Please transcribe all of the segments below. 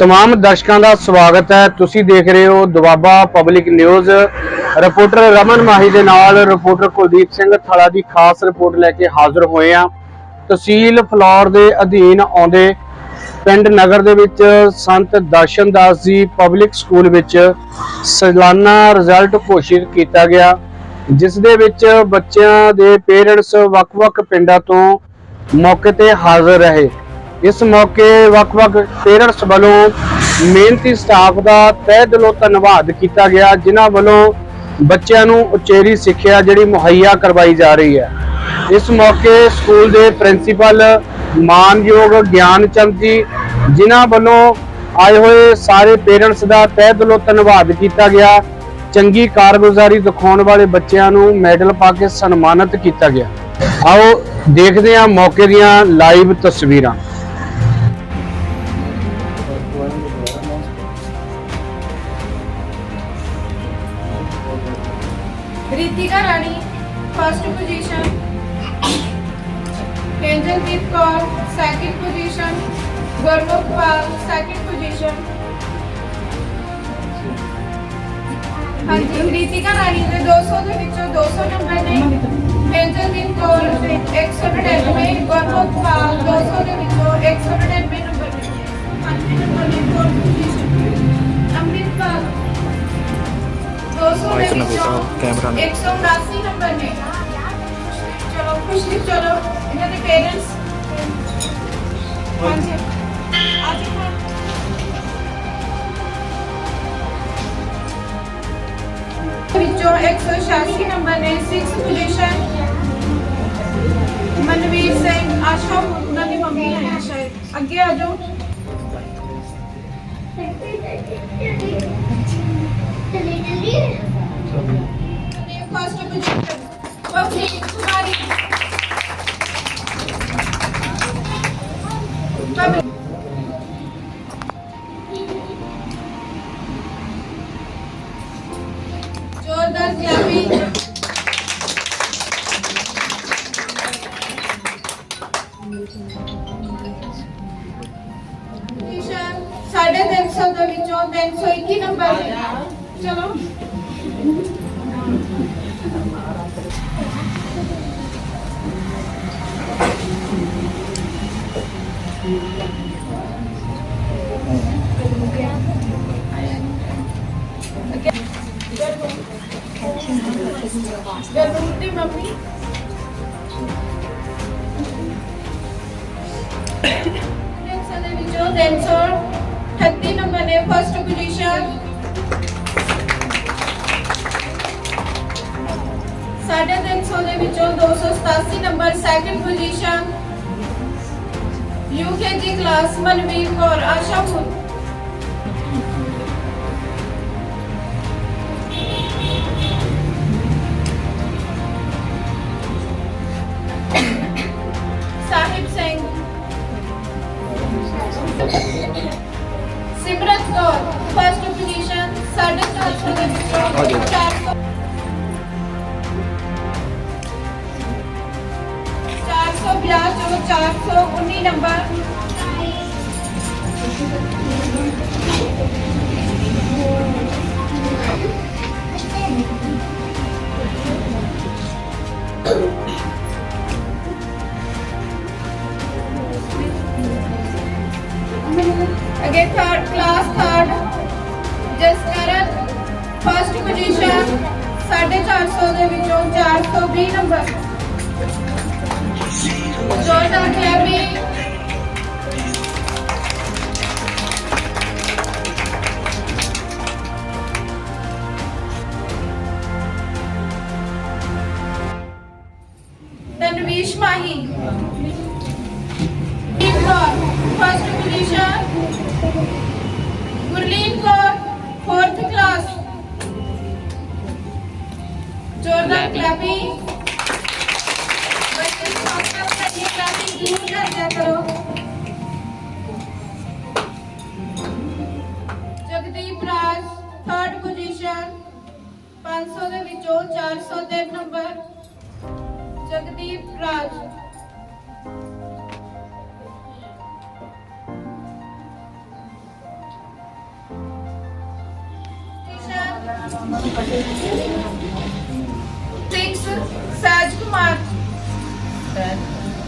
ਤਮਾਮ ਦਰਸ਼ਕਾਂ ਦਾ ਸਵਾਗਤ ਹੈ ਤੁਸੀਂ ਦੇਖ ਰਹੇ ਹੋ Doaba public news reporter Raman Mahi ਦੇ ਨਾਲ ਰਿਪੋਰਟਰ ਕੁਲਦੀਪ ਸਿੰਘ ਥਾਲਾ ਦੀ ਖਾਸ ਰਿਪੋਰਟ ਲੈ ਕੇ ਹਾਜ਼ਰ ਹੋਏ ਆ ਤਹਿਸੀਲ ਫਲੌਰ ਦੇ ਅਧੀਨ ਆਉਂਦੇ ਪਿੰਡ ਨਗਰ ਦੇ ਵਿੱਚ ਸੰਤ ਦਰਸ਼ਨ ਦਾਸ ਜੀ ਪਬਲਿਕ ਸਕੂਲ ਵਿੱਚ ਸਾਲਾਨਾ ਰਿਜ਼ਲਟ ਘੋਸ਼ਿਤ ਕੀਤਾ ਗਿਆ ਜਿਸ ਦੇ ਵਿੱਚ ਬੱਚਿਆਂ ਦੇ ਪੇਰੈਂਟਸ ਵੱਖ-ਵੱਖ ਪਿੰਡਾਂ ਤੋਂ ਮੌਕੇ ਤੇ ਹਾਜ਼ਰ ਰਹੇ ਇਸ ਮੌਕੇ ਵੱਖ-ਵੱਖ ਪੇਰੈਂਟਸ ਵੱਲੋਂ ਮਿਹਨਤੀ ਸਟਾਫ ਦਾ ਤਹਿ ਦਿਲੋਂ ਧੰਨਵਾਦ ਕੀਤਾ ਗਿਆ, ਜਿਨ੍ਹਾਂ ਵੱਲੋਂ ਬੱਚਿਆਂ ਨੂੰ ਉਚੇਰੀ ਸਿੱਖਿਆ ਜਿਹੜੀ ਮੁਹੱਈਆ ਕਰਵਾਈ ਜਾ ਰਹੀ ਹੈ। ਇਸ ਮੌਕੇ ਸਕੂਲ ਦੇ ਪ੍ਰਿੰਸੀਪਲ ਮਾਨਯੋਗ ਗਿਆਨਚੰਦ ਜੀ, ਜਿਨ੍ਹਾਂ ਵੱਲੋਂ ਆਏ ਹੋਏ ਸਾਰੇ ਪੇਰੈਂਟਸ ਦਾ ਤਹਿ ਦਿਲੋਂ ਧੰਨਵਾਦ ਕੀਤਾ ਗਿਆ, ਚੰਗੀ ਕਾਰਗੁਜ਼ਾਰੀ ਦਿਖਾਉਣ ਵਾਲੇ ਬੱਚਿਆਂ ਨੂੰ ਮੈਡਲ ਪਾ ਕੇ ਸਨਮਾਨਿਤ ਕੀਤਾ ਗਿਆ। ਆਓ ਦੇਖਦੇ ਹਾਂ ਮੌਕੇ ਦੀਆਂ ਲਾਈਵ ਤਸਵੀਰਾਂ। Angeldeep Kaur second position Gurmukh Pal second position ਹਾਂਜੀ ਰਿਤਿਕਾ ਰਾਣੀ ਦੇ 200 ਦੇ ਵਿੱਚੋਂ 200 ਨੰਬਰ ਨੇ। ਏਂਜਲਦੀਪ ਕੌਰ 199 ਗੁਰਮੁਖ ਪਾਲ 200 ਦੇ ਵਿੱਚੋਂ 199 ਨੰਬਰ ਨੇ। ਹਾਂਜੀ ਨੰਬਰ ਨੇ ਫੋਰਥ ਪੋਜੀਸ਼ਨ ਅੰਮ੍ਰਿਤਪਾਲ 200 ਦੇ ਵਾਇਸ ਨਾ ਵਿੱਚੋਂ ਬੇਟਾ, ਕੈਮਰਾ ਨਾ। 179 ਨੰਬਰ ਨੇ। ਚਲੋ ਖੁਸ਼ਦੀਪ ਚਲੋ ਇਹਨਾਂ ਦੇ ਪੇਰੈਂਟਸ ਹਾਂਜੀ। ਅੱਜ ਹੁਣ ਵਿੱਚੋਂ 186 ਨੰਬਰ ਨੇ 6 ਪੋਜੀਸ਼ਨ ਮਨਵੀਰ ਸਿੰਘ ਆਸ਼ਾ ਉਹਨਾਂ ਦੀ ਮੰਮੀ ਹੈ ਸ਼ਾਇਦ। ਅੱਗੇ ਆ ਜਾਓ। ਫਸਟ ਪੋਜੀਸ਼ਨ ਪਵਨੀਤ ਕੁਮਾਰੀ ਜ਼ੋਰਦਾਰ ਕਲਾਪੀ ਟੀਸ਼ਰ ਦੇ ਵਿੱਚੋਂ 321 ਨੰਬਰ ਚਲੋ Thank you. ਗਰਮੂਰ ਦੀ ਮੰਮੀ। ਨੈਕਸਟ ਦੇ ਵਿੱਚੋਂ 338 ਨੰਬਰ ਨੇ ਫਸਟ ਪੋਜੀਸ਼ਨ ਸਾਢੇ ਤਿੰਨ ਸੌ ਦੇ ਵਿੱਚੋਂ 287 number second position UKG class Manveer Kaur, Asha Sahib Simrat Kaur first position 450 ਦੇ ਵਿੱਚੋਂ 400 450 ਚੋਂ 419 ਨੰਬਰ। ਅਗੇ third class third Jaskaran first position 450 ਦੇ ਵਿੱਚੋਂ 420 ਨੰਬਰ ਜੋਰਦਾਰ ਕਲੈਪਿੰਗ ਆਇਆ ਕਰੋ। ਜਗਦੀਪ ਰਾਜ 3rd ਪੋਜੀਸ਼ਨ 500 ਦੇ ਵਿੱਚੋਂ 400 ਦੇ ਨੰਬਰ ਜਗਦੀਪ ਰਾਜ। Six Sahaj Kumar Sahaj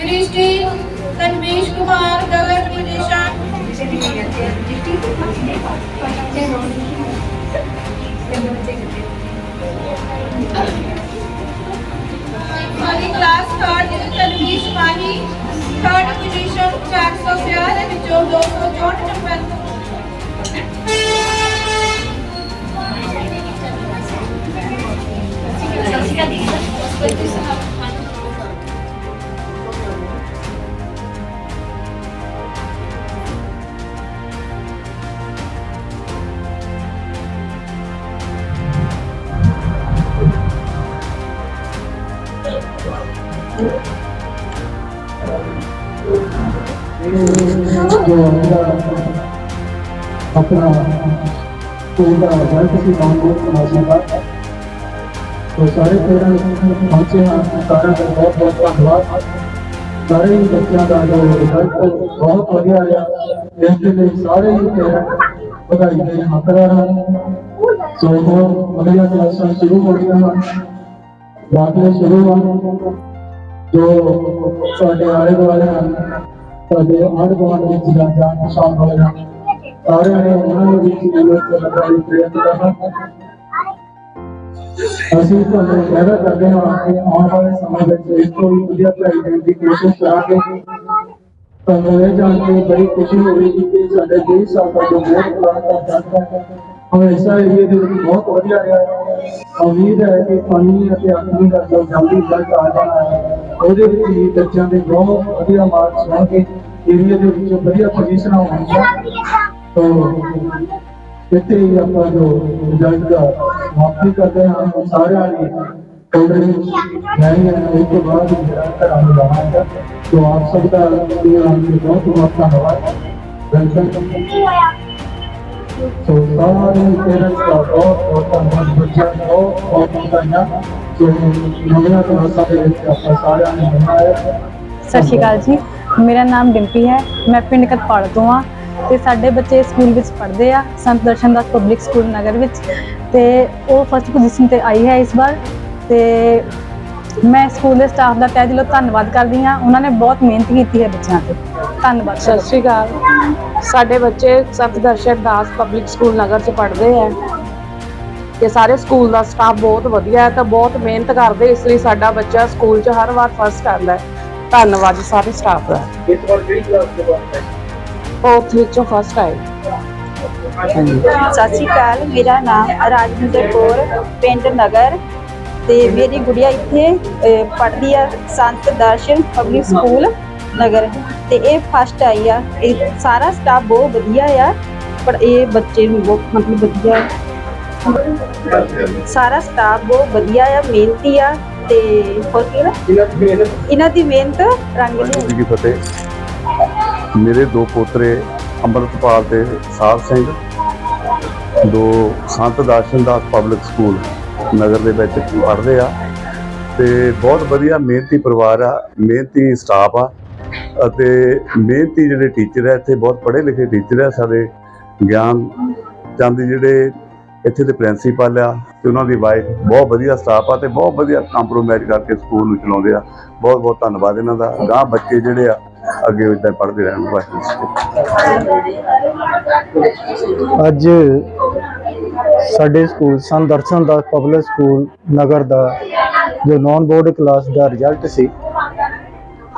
Drishti Tanvish Kumar Gagan Vidisha Mani class third Tanvish Mani third position 450 ਦੇ ਵਿੱਚੋਂ 264 ਨੰਬਰ अपना पूरा वर्ग तो सारे पेरेंट्स पहुँचे का बहुत बहुत धन्यवाद सारे ही बच्चों का जो रिज़ल्ट बहुत बढ़िया आया इसके लिए सारे ही पेरेंट्स ਵਧਾਈ ਦੇ ਹੱਕਦਾਰ ਹਨ ਸੋ ਅਗਲੀਆਂ ਕਲਾਸਾਂ ਸ਼ੁਰੂ ਹੋ ਗਈਆਂ ਹਨ ਬਾਕੀ ਸ਼ੁਰੂ ਹਨ ਜੋ ਸਾਡੇ ਆਲੇ ਦੁਆਲੇ ਹਨ ਸਾਡੇ ਆਂਢ ਗੁਆਂਢ ਵਿੱਚ ਜਾਂ ਜਾਣ ਪਛਾਣ ਵਾਲੇ ਹਨ ਸਾਰਿਆਂ ਨੇ ਉਹਨਾਂ ਨੂੰ ਵੀ ਸਕੂਲ ਵਿੱਚ ਲਗਾਈ ਪ੍ਰੇਰਿਤ ਕਰਨਾ ਅਸੀਂ ਤੁਹਾਨੂੰ ਕਹਿਣਾ ਚਾਹੁੰਦੇ ਹਾਂ ਕਿ ਆਉਣ ਵਾਲੇ ਸਮੇਂ ਵਿੱਚ ਇਸ ਤੋਂ ਵੀ ਵਧੀਆ ਪੜ੍ਹਾਈ ਦੇਣ ਦੀ ਕੋਸ਼ਿਸ਼ ਕਰਾਂਗੇ ਤੁਹਾਨੂੰ ਇਹ ਜਾਣ ਕੇ ਬੜੀ ਖੁਸ਼ੀ ਹੋਵੇਗੀ ਕਿ ਸਾਡੇ ਦੇਸ਼ ਸਾਡਾ ਜੋ ਬਹੁਤ ਪੁਰਾਣਾ ਜਨਤਾ ਹੈ ਹਮੇਸ਼ਾ ਏਰੀਏ ਦੇ ਵਿੱਚ ਬਹੁਤ ਵਧੀਆ ਰਿਹਾ ਹੈ ਉਮੀਦ ਹੈ ਕਿ ਪੰਜਵੀਂ ਅਤੇ ਅੱਠਵੀਂ ਦਾ ਜੋ ਜਲਦੀ ਰਿਜ਼ਲਟ ਆ ਜਾਣਾ ਹੈ ਉਹਦੇ ਵਿੱਚ ਵੀ ਬੱਚਿਆਂ ਦੇ ਬਹੁਤ ਵਧੀਆ ਮਾਰਕਸ ਹੋਣਗੇ ਏਰੀਏ ਦੇ ਵਿੱਚ ਵਧੀਆ ਪੋਜੀਸ਼ਨਾਂ ਹੋਣਗੀਆਂ ਤੋ ਇੱਥੇ ਹੀ ਆਪਾਂ ਜੋ ਰਿਜ਼ਲਟ ਦਾ ਸਮਾਪਤੀ ਕਰਦੇ ਹਾਂ ਸਾਰਿਆਂ ਨੇ ਕੋਲਡਰੀ ਨਹੀਂ ਹੈ ਉਸ ਤੋਂ ਬਾਅਦ ਜਿਹੜਾ ਘਰਾਂ ਨੂੰ ਜਾਣਾ ਹੈ ਤੋ ਆਪ ਸਭ ਦਾ ਇਹ ਆਪ ਕੇ ਬਹੁਤ ਬਹੁਤ ਧੰਨਵਾਦ। ਵੈਲਕਮ। ਸੋ ਸਾਰੇ ਪੇਰੈਂਟਸ ਦਾ ਬਹੁਤ ਬਹੁਤ ਧੰਨਵਾਦ ਨਵੀਆਂ ਕਲਾਸਾਂ ਦੇ ਵਿੱਚ ਆਪਾਂ ਸਾਰਿਆਂ ਨੇ ਬਣਾਇਆ ਸਤਿ ਸ਼੍ਰੀ ਅਕਾਲ ਜੀ। ਮੇਰਾ ਨਾਮ ਡਿੰਪੀ ਹੈ। ਮੈਂ ਪਿੰਡ ਕਤਪਾਲ ਤੋਂ ਆ ਤੇ ਸਾਡੇ ਬੱਚੇ ਸਕੂਲ ਵਿੱਚ ਪੜ੍ਹਦੇ ਆ, ਸੰਤ ਦਰਸ਼ਨ ਦਾਸ ਪਬਲਿਕ ਸਕੂਲ ਨਗਰ ਵਿੱਚ। ਤੇ ਉਹ ਫਸਟ ਪੋਜੀਸ਼ਨ ਤੇ ਆਈ ਹੈ ਇਸ ਵਾਰ। ਤੇ ਮੈਂ ਸਕੂਲ ਦੇ ਸਟਾਫ ਦਾ ਤਹਿ ਦਿਲੋਂ ਧੰਨਵਾਦ ਕਰਦੀ ਹਾਂ। ਉਹਨਾਂ ਨੇ ਬਹੁਤ ਮਿਹਨਤ ਕੀਤੀ ਹੈ ਬੱਚਿਆਂ ਤੇ। ਧੰਨਵਾਦ। ਸਤਿ ਸ਼੍ਰੀ ਅਕਾਲ। ਸਾਡੇ ਬੱਚੇ ਸੰਤ ਦਰਸ਼ਨ ਦਾਸ ਪਬਲਿਕ ਸਕੂਲ ਨਗਰ ਚ ਪੜ੍ਹਦੇ ਹੈ ਤੇ ਸਾਰੇ ਸਕੂਲ ਦਾ ਸਟਾਫ ਬਹੁਤ ਵਧੀਆ ਹੈ ਤੇ ਬਹੁਤ ਮਿਹਨਤ ਕਰਦੇ ਇਸ ਲਈ ਸਾਡਾ ਬੱਚਾ ਸਕੂਲ ਚ ਹਰ ਵਾਰ ਫਸਟ ਆਉਂਦਾ ਹੈ। ਧੰਨਵਾਦ ਸਾਰੇ ਸਟਾਫ ਦਾ। ਇਸ ਵਾਰ ਕਿਹੜੀ ਕਲਾਸ ਦੇ ਬਾਅਦ ਹੈ ਫੋਰਥ ਵਿੱਚੋਂ ਫਸਟ ਆਏ। ਸਤਿ ਸ਼੍ਰੀ ਅਕਾਲ ਮੇਰਾ ਨਾਮ ਰਾਜਵਿੰਦਰ ਕੌਰ ਪਿੰਡ ਨਗਰ। ਤੇ ਮੇਰੀ ਗੁੜੀਆ ਇੱਥੇ ਪੜ੍ਹਦੀ ਆ ਸੰਤ ਦਰਸ਼ਨ ਪਬਲਿਕ ਸਕੂਲ ਨਗਰ। ਤੇ ਇਹ ਫਸਟ ਆਈ ਆ। ਇਹ ਸਾਰਾ ਸਟਾਫ ਬਹੁਤ ਵਧੀਆ ਆ ਪਰ ਇਹ ਬੱਚੇ ਨੂੰ ਬਹੁਤ ਮਤਲਬ ਵਧੀਆ ਸਾਰਾ ਸਟਾਫ ਬਹੁਤ ਵਧੀਆ ਆ ਮਿਹਨਤੀ ਆ ਤੇ ਹੋਰ ਕੀ ਨਾ? ਇਹਨਾਂ ਦੀ ਮਿਹਨਤ? ਦੀ ਰੰਗ ਜੀ ਕੀ ਫਤਿਹ। ਮੇਰੇ ਦੋ ਪੋਤਰੇ ਅੰਮ੍ਰਿਤਪਾਲ ਤੇ ਸਾਹਿਬ ਸਿੰਘ ਦੋ ਸੰਤ ਦਰਸ਼ਨ ਦਾਸ ਪਬਲਿਕ ਸਕੂਲ ਨਗਰ ਦੇ ਵਿੱਚ ਪੜ੍ਹਦੇ ਆ ਤੇ ਬਹੁਤ ਵਧੀਆ ਮਿਹਨਤੀ ਪਰਿਵਾਰ ਆ ਮਿਹਨਤੀ ਸਟਾਫ ਆ ਅਤੇ ਮਿਹਨਤੀ ਜਿਹੜੇ ਟੀਚਰ ਆ ਇੱਥੇ ਬਹੁਤ ਪੜ੍ਹੇ ਲਿਖੇ ਟੀਚਰ ਆ ਸਾਡੇ ਗਿਆਨ ਚੰਦ ਜਿਹੜੇ ਇੱਥੇ ਦੇ ਪ੍ਰਿੰਸੀਪਲ ਆ ਤੇ ਉਹਨਾਂ ਦੀ ਵਾਈਫ ਬਹੁਤ ਵਧੀਆ ਸਟਾਫ ਆ ਤੇ ਬਹੁਤ ਵਧੀਆ ਕੰਪਰੋਮਾਈਜ਼ ਕਰਕੇ ਸਕੂਲ ਨੂੰ ਚਲਾਉਂਦੇ ਆ। ਬਹੁਤ ਬਹੁਤ ਧੰਨਵਾਦ ਇਹਨਾਂ ਦਾ। ਗਾਂ ਬੱਚੇ ਜਿਹੜੇ ਆ, ਅੱਗੇ ਇਦਾਂ ਪੜ੍ਹਦੇ ਰਹਿਣ। ਵਾਹਿਗੁਰੂ ਅੱਜ ਸਾਡੇ ਸਕੂਲ ਸਨ ਦਰਸ਼ਨ ਦਾ ਪਬਲਿਕ ਸਕੂਲ ਨਗਰ ਦਾ ਜੋ ਨਾਨ ਬੋਰਡ ਕਲਾਸ ਦਾ ਰਿਜ਼ਲਟ ਸੀ,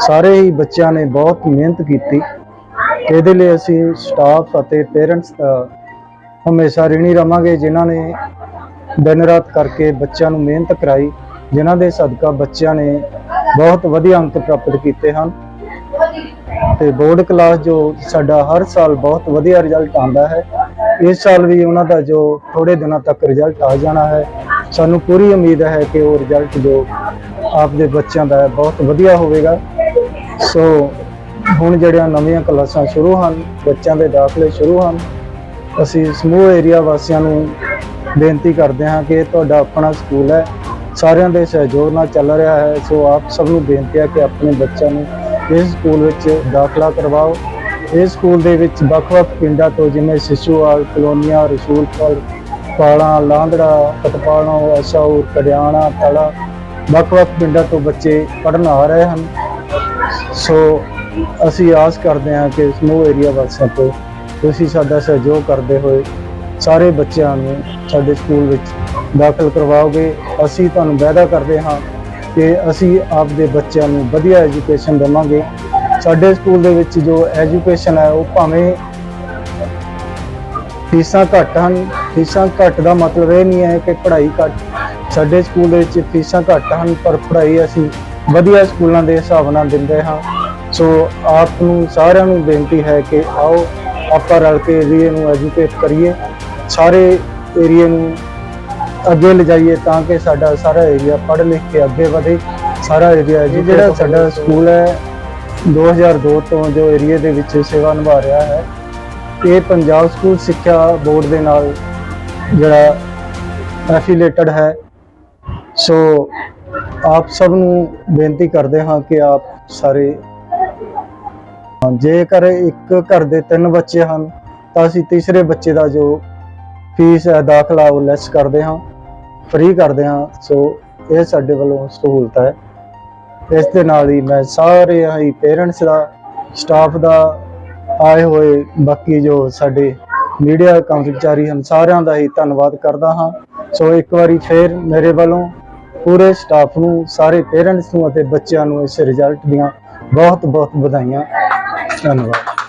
ਸਾਰੇ ਹੀ ਬੱਚਿਆਂ ਨੇ ਬਹੁਤ ਮਿਹਨਤ ਕੀਤੀ। ਇਹਦੇ ਲਈ ਅਸੀਂ ਸਟਾਫ ਅਤੇ ਪੇਰੈਂਟਸ ਦਾ ਹਮੇਸ਼ਾ ਰਿਣੀ ਰਵਾਂਗੇ, ਜਿਨ੍ਹਾਂ ਨੇ ਦਿਨ ਰਾਤ ਕਰਕੇ ਬੱਚਿਆਂ ਨੂੰ ਮਿਹਨਤ ਕਰਾਈ, ਜਿਨ੍ਹਾਂ ਦੇ ਸਦਕਾ ਬੱਚਿਆਂ ਨੇ ਬਹੁਤ ਵਧੀਆ ਅੰਕ ਪ੍ਰਾਪਤ ਕੀਤੇ ਹਨ। ਤੇ ਬੋਰਡ ਕਲਾਸ ਜੋ ਸਾਡਾ ਹਰ ਸਾਲ ਬਹੁਤ ਵਧੀਆ ਰਿਜ਼ਲਟ ਆਉਂਦਾ ਹੈ, ਇਸ ਸਾਲ ਵੀ ਉਹਨਾਂ ਦਾ ਜੋ ਥੋੜੇ ਦਿਨਾਂ ਤੱਕ ਰਿਜ਼ਲਟ ਆ ਜਾਣਾ ਹੈ। ਸਾਨੂੰ ਪੂਰੀ ਉਮੀਦ ਹੈ ਕਿ ਉਹ ਰਿਜ਼ਲਟ ਜੋ ਆਪਦੇ ਬੱਚਿਆਂ ਦਾ ਹੈ ਬਹੁਤ ਵਧੀਆ ਹੋਵੇਗਾ। ਸੋ ਹੁਣ ਜਿਹੜੀਆਂ ਨਵੀਆਂ ਕਲਾਸਾਂ ਸ਼ੁਰੂ ਹਨ, ਬੱਚਿਆਂ ਦੇ ਦਾਖਲੇ ਸ਼ੁਰੂ ਹਨ ਅਸੀਂ ਸਮੂਹ ਏਰੀਆ ਵਾਸੀਆਂ ਨੂੰ ਬੇਨਤੀ ਕਰਦੇ ਹਾਂ ਕਿ ਇਹ ਤੁਹਾਡਾ ਆਪਣਾ ਸਕੂਲ ਹੈ, ਸਾਰਿਆਂ ਦੇ ਸਹਿਯੋਗ ਨਾਲ ਚੱਲ ਰਿਹਾ ਹੈ, ਸੋ ਆਪ ਸਭ ਨੂੰ ਬੇਨਤੀ ਹੈ ਕਿ ਆਪਣੇ ਬੱਚਿਆਂ ਨੂੰ ਇਸ ਸਕੂਲ ਵਿੱਚ ਦਾਖਲਾ ਕਰਵਾਓ। ਇਸ ਸਕੂਲ ਦੇ ਵਿੱਚ ਵੱਖ-ਵੱਖ ਪਿੰਡਾਂ ਤੋਂ ਜਿਵੇਂ ਸਿਸੂਵਾਲ ਕਲੋਨੀਆਂ ਰਸੂਲਪੁਰ ਪਾਲਾ, ਲਾਂਦੜਾ ਪਤਪਾਲਾ ਅਸ਼ੌਰ ਕੜਿਆਣਾ, ਤਲਾ, ਵੱਖ-ਵੱਖ ਪਿੰਡਾਂ ਤੋਂ ਬੱਚੇ ਪੜ੍ਹਨ ਆ ਰਹੇ ਹਨ। ਸੋ ਅਸੀਂ ਆਸ ਕਰਦੇ ਹਾਂ ਕਿ ਸਮੂਹ ਏਰੀਆ ਵਾਸੀਆਂ ਤੋਂ ਤੁਸੀਂ ਸਾਡਾ ਸਹਿਯੋਗ ਕਰਦੇ ਹੋਏ ਸਾਰੇ ਬੱਚਿਆਂ ਨੂੰ ਸਾਡੇ ਸਕੂਲ ਵਿੱਚ ਦਾਖਲ ਕਰਵਾਓਗੇ। ਅਸੀਂ ਤੁਹਾਨੂੰ ਵਾਅਦਾ ਕਰਦੇ ਹਾਂ ਕਿ ਅਸੀਂ ਆਪਦੇ ਬੱਚਿਆਂ ਨੂੰ ਵਧੀਆ ਐਜੂਕੇਸ਼ਨ ਦੇਵਾਂਗੇ। ਸਾਡੇ ਸਕੂਲ ਦੇ ਵਿੱਚ ਜੋ ਐਜੂਕੇਸ਼ਨ ਹੈ, ਉਹ ਭਾਵੇਂ ਫੀਸਾਂ ਘੱਟ ਹਨ, ਫੀਸਾਂ ਘੱਟ ਦਾ ਮਤਲਬ ਇਹ ਨਹੀਂ ਹੈ ਕਿ ਪੜ੍ਹਾਈ ਘੱਟ, ਸਾਡੇ ਸਕੂਲ ਦੇ ਵਿੱਚ ਫੀਸਾਂ ਘੱਟ ਹਨ, ਪਰ ਪੜ੍ਹਾਈ ਅਸੀਂ ਵਧੀਆ ਸਕੂਲਾਂ ਦੇ ਹਿਸਾਬ ਨਾਲ ਦਿੰਦੇ ਹਾਂ। ਸੋ ਆਪ ਨੂੰ ਸਾਰਿਆਂ ਨੂੰ ਬੇਨਤੀ ਹੈ ਕਿ ਆਓ ਆਪਾਂ ਰਲ ਕੇ ਏਰੀਏ ਨੂੰ ਐਜੂਕੇਟ ਕਰੀਏ ਸਾਰੇ ਏਰੀਏ ਨੂੰ ਅੱਗੇ ਲਿਜਾਈਏ ਤਾਂ ਕਿ ਸਾਡਾ ਸਾਰਾ ਏਰੀਆ ਪੜ੍ਹ ਲਿਖ ਕੇ ਅੱਗੇ ਵਧੇ ਸਾਰਾ ਏਰੀਆ ਜਿਹੜਾ ਸਾਡਾ ਸਕੂਲ ਹੈ 2002 ਤੋਂ ਜੋ ਏਰੀਏ ਦੇ ਵਿੱਚ ਸੇਵਾ ਨਿਭਾ ਰਿਹਾ ਹੈ ਇਹ ਪੰਜਾਬ ਸਕੂਲ ਸਿੱਖਿਆ ਬੋਰਡ ਦੇ ਨਾਲ ਜਿਹੜਾ ਐਫੀਲੇਟਡ ਹੈ। ਸੋ ਆਪ ਸਭ ਨੂੰ ਬੇਨਤੀ ਕਰਦੇ ਹਾਂ ਕਿ ਆਪ ਸਾਰੇ ਜੇਕਰ ਇੱਕ ਘਰ ਦੇ ਤਿੰਨ ਬੱਚੇ ਹਨ, ਤਾਂ ਅਸੀਂ ਤੀਸਰੇ ਬੱਚੇ ਦਾ ਜੋ ਫੀਸ ਹੈ, ਦਾਖਲਾ ਉਹ ਲੈਸ ਕਰਦੇ ਹਾਂ ਫ੍ਰੀ ਕਰਦੇ ਹਾਂ। ਸੋ ਇਹ ਸਾਡੇ ਵੱਲੋਂ ਸਹੂਲਤ ਹੈ। ਇਸ ਦੇ ਨਾਲ ਹੀ ਮੈਂ ਸਾਰੇ ਹੀ ਪੇਰੈਂਟਸ ਦਾ ਸਟਾਫ ਦਾ, ਆਏ ਹੋਏ ਬਾਕੀ ਜੋ ਸਾਡੇ ਮੀਡੀਆ ਕਰਮਚਾਰੀ ਹਨ, ਸਾਰਿਆਂ ਦਾ ਹੀ ਧੰਨਵਾਦ ਕਰਦਾ ਹਾਂ। ਸੋ ਇੱਕ ਵਾਰੀ ਫੇਰ ਮੇਰੇ ਵੱਲੋਂ ਪੂਰੇ ਸਟਾਫ ਨੂੰ, ਸਾਰੇ ਪੇਰੈਂਟਸ ਨੂੰ ਅਤੇ ਬੱਚਿਆਂ ਨੂੰ ਇਸ ਰਿਜ਼ਲਟ ਦੀਆਂ ਬਹੁਤ ਬਹੁਤ ਵਧਾਈਆਂ। ਧੰਨਵਾਦ।